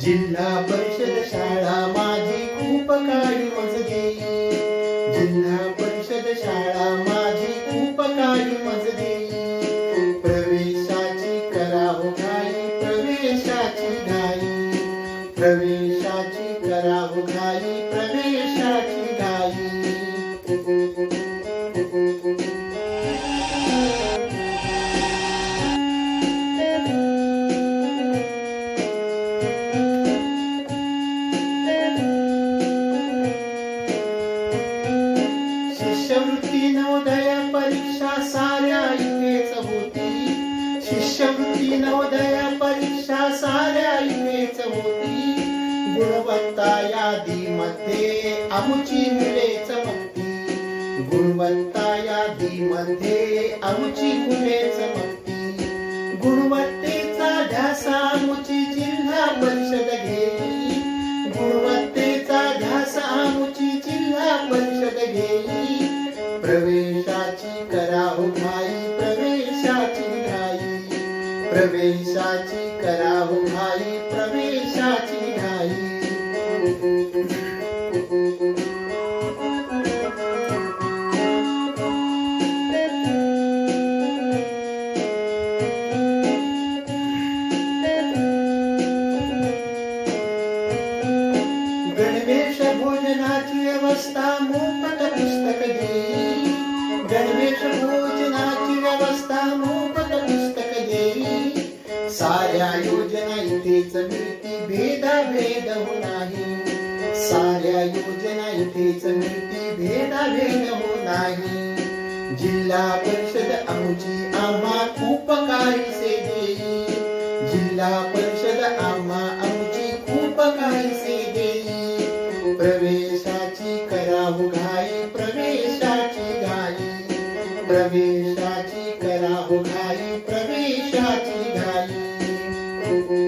जिल्हा परिषद शाळा माझी खूप काळी मजली. जिल्हा परिषद शाळा माझी खूप काळी मजली. प्रवेशाची करावं घाई प्रवेशाची घाई. प्रवेशाची करावं घाई प्रवेशाची घाई. नवोदय परीक्षा साऱ्या इथेच होती. शिष्यवृत्ती नवोदय परीक्षा साऱ्या इथेच होती. गुणवत्ता यादी मध्ये आमची मुले चमकती गुणवत्ता यादी मध्ये आमची मुले चमकती गुणवत्तेचा ध्यासा प्रवेशाची करा उभाई प्रवेशाची घाई. प्रवेशाची करा उभाई प्रवेशाची घाई. गणवेश भोजनाची अवस्था मोफत साऱ्या योजना इथेच मिळते. भेद भेद हो नाही साऱ्या योजना इथेच मिळते. भेद भेद हो नाही जिल्हा परिषद आमची आम्हा खूप काही से देई जिल्हा परिषद आम्हा आमची खूप काही से देई प्रवेशाची करावं घाई प्रवेशाची घाई. प्रवेशाची करावं घाई प्रवेशाची दाखल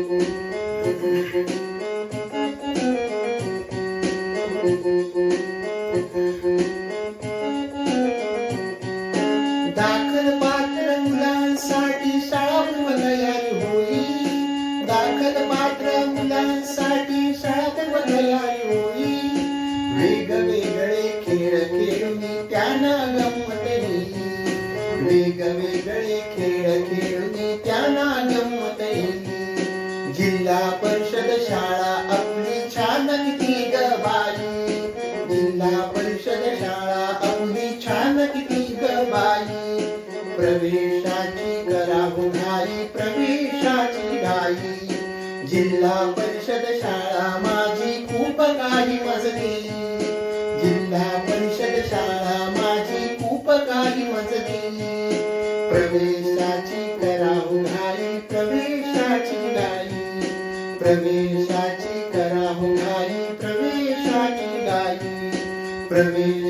पात्र मुलांसाठी शाळा पूर्व होई दाखल पात्र मुलांसाठी शाळा पूर्व तयारी होई वेगवेगळे खेळ खेळून त्यानं गंमत येई वेगवेगळे खेळ खेळून त्यानं गंमत येई जिल्हा परिषद शाळा आपली छान किती गबाई जिल्हा परिषद शाळा आपली छान किती गबाई प्रवेशाची करा घाई प्रवेशाची घाई. जिल्हा परिषद शाळा माझी खूप काही मजली. जिल्हा परिषद शाळा माझी खूप काही मजली. प्रवेशाची प्रवेशाची करा घाई प्रवेशाची गाई प्रवेश